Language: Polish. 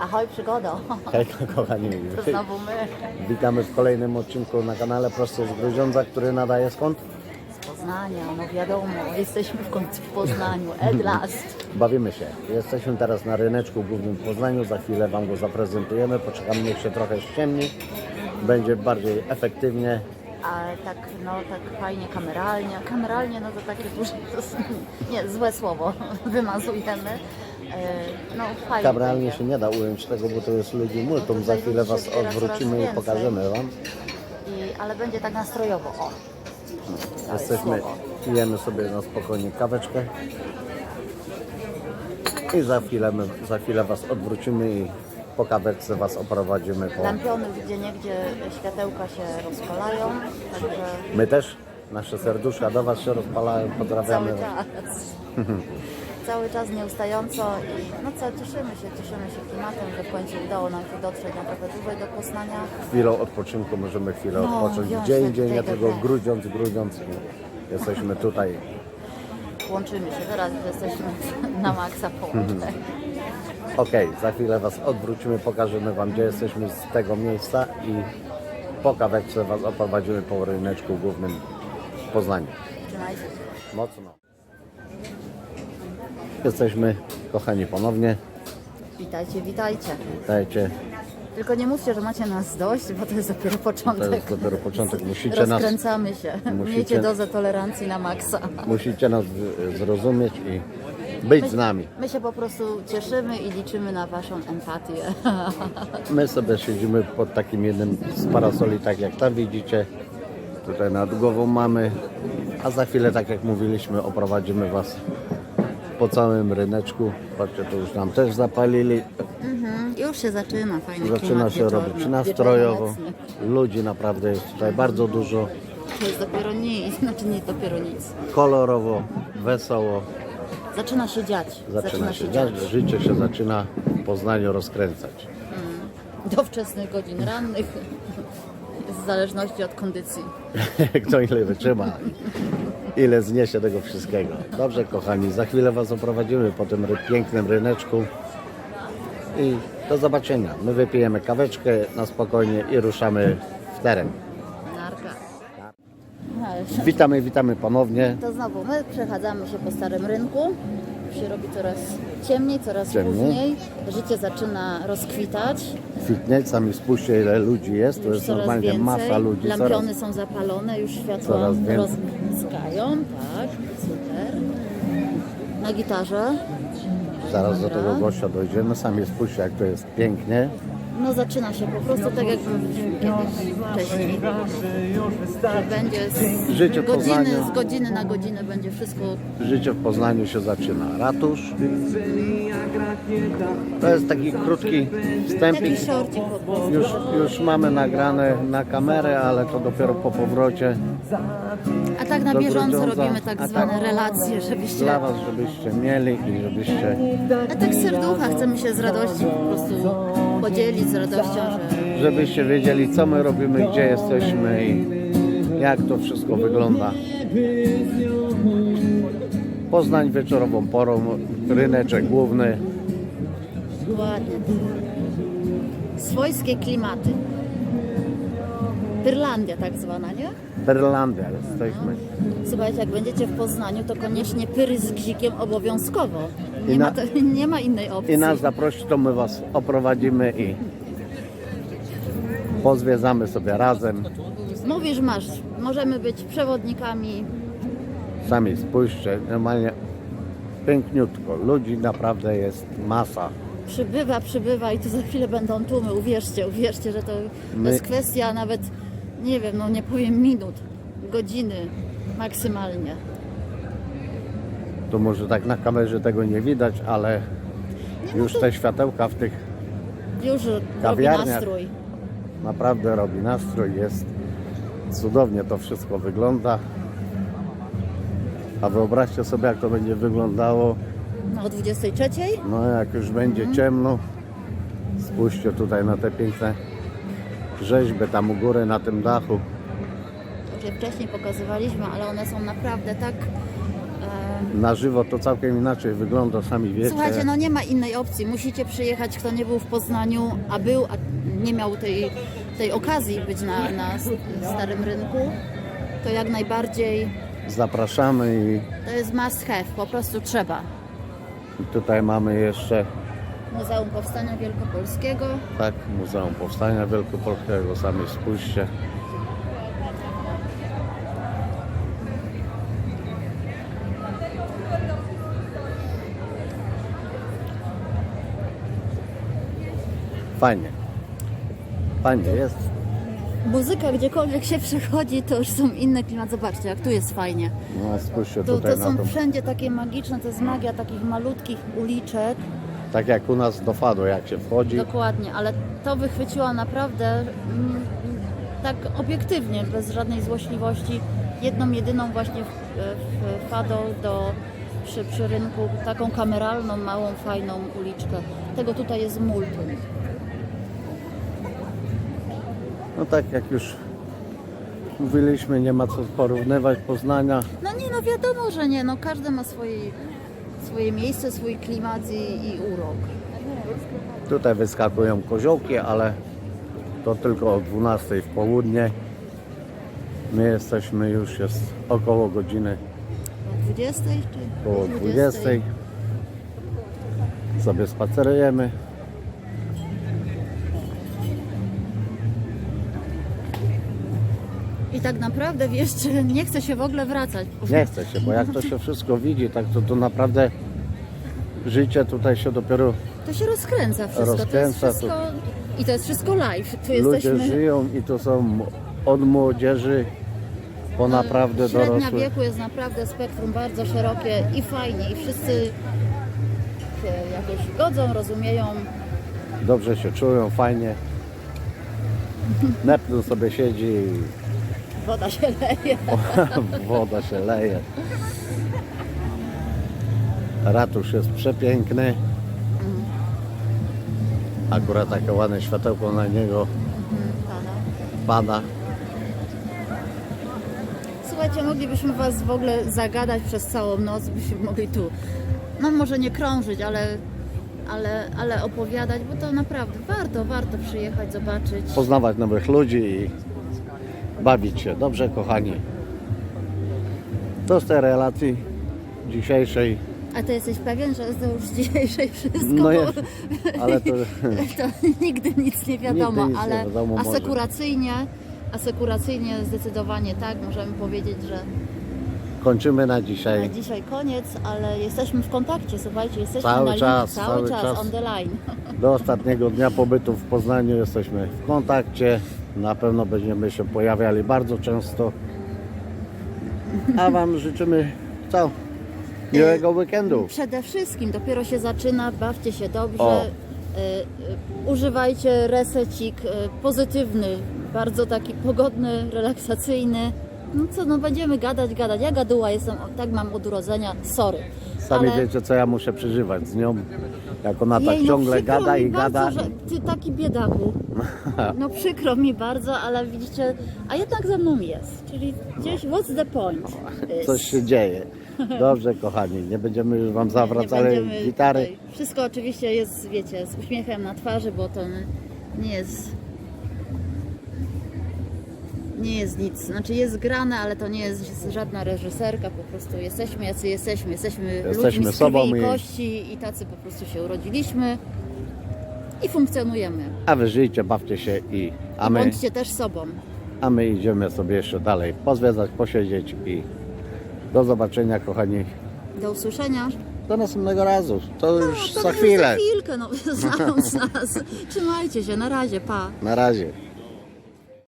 Ahoj, przygodo. Hej kochani, To znowu my witamy w kolejnym odcinku na kanale prosto z Grudziądza, który nadaje skąd? z Poznania, no wiadomo, jesteśmy w końcu w Poznaniu, at last. Bawimy się. Jesteśmy teraz na ryneczku głównym w Poznaniu, za chwilę Wam go zaprezentujemy, poczekamy niech się trochę ściemni, będzie bardziej efektywnie. Ale tak, no tak fajnie kameralnie, kameralnie no to takie duże, to nie, złe słowo, wymazujemy. E, No fajnie Kameralnie się nie da ująć tego, bo to jest ludzi multum, za chwilę Was odwrócimy i pokażemy Wam. I, ale będzie tak nastrojowo, o. Jesteśmy, pijemy sobie na spokojnie kaweczkę i za chwilę, za chwilę Was odwrócimy i po kaweczce Was oprowadzimy po... Lampiony gdzie niegdzie światełka się rozpalają, także My też, nasze serduszka do Was się rozpalają, pozdrawiamy. cały czas. cały czas nieustająco i no co, cieszymy się, cieszymy się klimatem, że w końcu udało nam się dotrzeć na trochę dłużej do Poznania. Chwilą odpoczynku możemy chwilę No, odpocząć wziąć gdzie sobie indziej, nie tutaj tylko tak. grudziąc, grudziąc. i Jesteśmy tutaj. Łączymy się, teraz już jesteśmy na maksa połączeni. Okej, za chwilę Was odwrócimy, pokażemy Wam gdzie jesteśmy z tego miejsca i po kaweczce Was oprowadzimy po ryneczku głównym w Poznaniu. Trzymajcie się. Mocno. Jesteśmy, kochani, ponownie. Witajcie, witajcie. Witajcie. Tylko nie mówcie, że macie nas dość, bo to jest dopiero To początek. jest dopiero początek. Musicie nas, Rozkręcamy się. musicie- Miejcie dozę tolerancji na maksa. musicie nas zrozumieć i być z nami. My się po prostu cieszymy i liczymy na Waszą empatię. My sobie siedzimy pod takim jednym z parasoli, tak jak tam widzicie. Tutaj nad głową mamy, a za chwilę, tak jak mówiliśmy, oprowadzimy Was po całym ryneczku. Patrzcie, to już nam też zapalili. Mhm, Już się zaczyna fajny Zaczyna klimat się wieczorny, robić nastrojowo. Ludzi naprawdę jest tutaj bardzo dużo. To jest dopiero nic, znaczy nie dopiero nic. Kolorowo, wesoło. Zaczyna się dziać. Zaczyna się dziać. Życie się zaczyna w Poznaniu rozkręcać. Do wczesnych godzin rannych. W zależności od kondycji. Kto ile wytrzyma, ile zniesie tego wszystkiego. Dobrze, kochani, za chwilę Was oprowadzimy po tym ry- pięknym ryneczku i do zobaczenia. My wypijemy kaweczkę na spokojnie i ruszamy w teren. Narka. Witamy, witamy ponownie. To znowu my przechadzamy się po starym rynku. Się robi coraz ciemniej, coraz Ciemniej. później. Życie zaczyna rozkwitać. Kwitnieć, sami spójrzcie ile ludzi jest. To Już jest coraz normalnie więcej. masa ludzi. Lampiony Coraz, są zapalone, już światła coraz więcej. Rozbłyskają. Tak, super. Na gitarze. zaraz do Dobra. tego gościa dojdziemy. Sami spójrzcie jak to jest pięknie. No zaczyna się po prostu tak jakby kiedyś wcześniej. Że będzie z Życie w godziny, Poznaniu. z godziny na godzinę będzie wszystko Życie w Poznaniu się zaczyna. Ratusz. To jest taki krótki wstępik. taki shortik po prostu. Już, już mamy nagrane na kamerę, ale to dopiero po powrocie. A tak na do bieżąco Grudziądza. robimy tak A zwane tak relacje, żebyście... Dla Was, żebyście mieli i żebyście, A tak z serducha chcemy się z radości po prostu podzielić z radością, że żebyście wiedzieli, co my robimy, gdzie jesteśmy i jak to wszystko wygląda. Poznań wieczorową porą, ryneczek główny. ładnie. Swojskie klimaty. Pyrlandia tak zwana, nie? Berlandia jesteśmy. Słuchajcie, jak będziecie w Poznaniu, to koniecznie pyry z gzikiem obowiązkowo. Nie, I ma, na- to, nie ma innej opcji. I nas zaprosić, to my Was oprowadzimy i pozwiedzamy sobie razem. Mówisz, masz, możemy być przewodnikami. Sami spójrzcie, normalnie piękniutko. Ludzi naprawdę jest masa. Przybywa, przybywa i tu za chwilę będą tłumy. Uwierzcie, uwierzcie, że to, to My- jest kwestia nawet, nie wiem, no nie powiem minut, godziny maksymalnie. Tu może tak na kamerze tego nie widać, ale już te światełka w tych Już robi nastrój. naprawdę robi nastrój. Jest cudownie to wszystko wygląda. A wyobraźcie sobie, jak to będzie wyglądało, No, o 23? no jak już będzie ciemno. Spójrzcie tutaj na te piękne rzeźby tam u góry na tym dachu. Już je wcześniej pokazywaliśmy, ale one są naprawdę tak... Na żywo to całkiem inaczej wygląda, sami wiecie. Słuchajcie, no nie ma innej opcji. Musicie przyjechać, kto nie był w Poznaniu, a był, a nie miał tej, tej okazji być na, na Starym Rynku, to jak najbardziej Zapraszamy i to jest must have, po prostu trzeba. i tutaj mamy jeszcze Muzeum Powstania Wielkopolskiego. tak, Muzeum Powstania Wielkopolskiego, sami spójrzcie. Fajnie. Fajnie jest. Muzyka, gdziekolwiek się przechodzi, to już są inne klimaty. Zobaczcie, jak tu jest fajnie. No, spójrzcie To, tutaj to na są to. wszędzie takie magiczne, to jest magia takich malutkich uliczek. Tak jak u nas do Fado, jak się wchodzi. Dokładnie, ale to wychwyciła naprawdę mm, tak obiektywnie, bez żadnej złośliwości, jedną, jedyną właśnie w, w Fado do, przy, przy rynku, taką kameralną, małą, fajną uliczkę. Tego tutaj jest multum. No tak jak już mówiliśmy, nie ma co porównywać Poznania. No nie, no wiadomo, że nie, no każdy ma swoje, swoje miejsce, swój klimat i, i urok. Tutaj wyskakują koziołki, ale to tylko o 12 w południe. My jesteśmy już jest około godziny O 20 czy? około 20. Sobie spacerujemy. I tak naprawdę wiesz, czy nie chce się w ogóle wracać. Nie chce się, bo jak to się wszystko widzi, tak to, to naprawdę życie tutaj się dopiero To się rozkręca wszystko. Rozkręca, to jest wszystko I to jest wszystko live. Tu ludzie jesteśmy. żyją i to są od młodzieży po naprawdę Średnia dorosłych. wieku jest naprawdę spektrum bardzo szerokie i fajnie. I wszyscy się jakoś godzą, rozumieją. dobrze się czują, fajnie. Neptun sobie siedzi i Woda się leje. woda się leje. Ratusz jest przepiękny. Akurat takie ładne światełko na niego Pana. pada. Słuchajcie, moglibyśmy Was w ogóle zagadać przez całą noc, byśmy mogli tu, no może nie krążyć, ale, ale, ale opowiadać, bo to naprawdę warto, warto przyjechać, zobaczyć. Poznawać nowych ludzi i bawić się. Dobrze, kochani. Do z tej relacji dzisiejszej. A Ty jesteś pewien, że to już dzisiejszej wszystko? No jest, ale to to nigdy nic nie wiadomo, nic nie ale wiadomo, może. asekuracyjnie, asekuracyjnie zdecydowanie tak, możemy powiedzieć, że kończymy na na dzisiaj. dzisiaj koniec, ale jesteśmy w kontakcie, słuchajcie, jesteśmy Cały na linii, czas, cały, cały czas, czas. on the line. Do ostatniego dnia pobytu w Poznaniu jesteśmy w kontakcie. Na pewno będziemy się pojawiali bardzo często. A Wam życzymy co? Miłego weekendu. Przede wszystkim dopiero się zaczyna, bawcie się dobrze, O. y, y, używajcie resecik y, pozytywny, bardzo taki pogodny, relaksacyjny. No co, no będziemy gadać, gadać. Ja gaduła jestem, tak mam od urodzenia, sorry. Sami Ale- wiecie co ja muszę przeżywać z nią. Jak ona tak Jej, no ciągle przykro gada mi i bardzo, gada. Że ty taki biedaku. No przykro mi bardzo, ale widzicie, a jednak ze mną jest. Czyli gdzieś, what's the point? Coś się dzieje. Dobrze kochani, nie będziemy już Wam zawracali będziemy gitary. tutaj- Wszystko oczywiście jest, wiecie, z uśmiechem na twarzy, bo to nie jest. Nie jest nic. Znaczy jest grane, ale to nie jest żadna reżyserka, po prostu jesteśmy jacy jesteśmy. Jesteśmy, Jesteśmy ludźmi z sobą i i- kości i tacy po prostu się urodziliśmy i funkcjonujemy. A Wy żyjcie, bawcie się i a my, Bądźcie też sobą. a my idziemy sobie jeszcze dalej pozwiedzać, posiedzieć i do zobaczenia kochani. Do usłyszenia. Do następnego razu. To już To za już chwilę. Za chwilkę, no, znając nas. Trzymajcie się, na razie, pa. Na razie.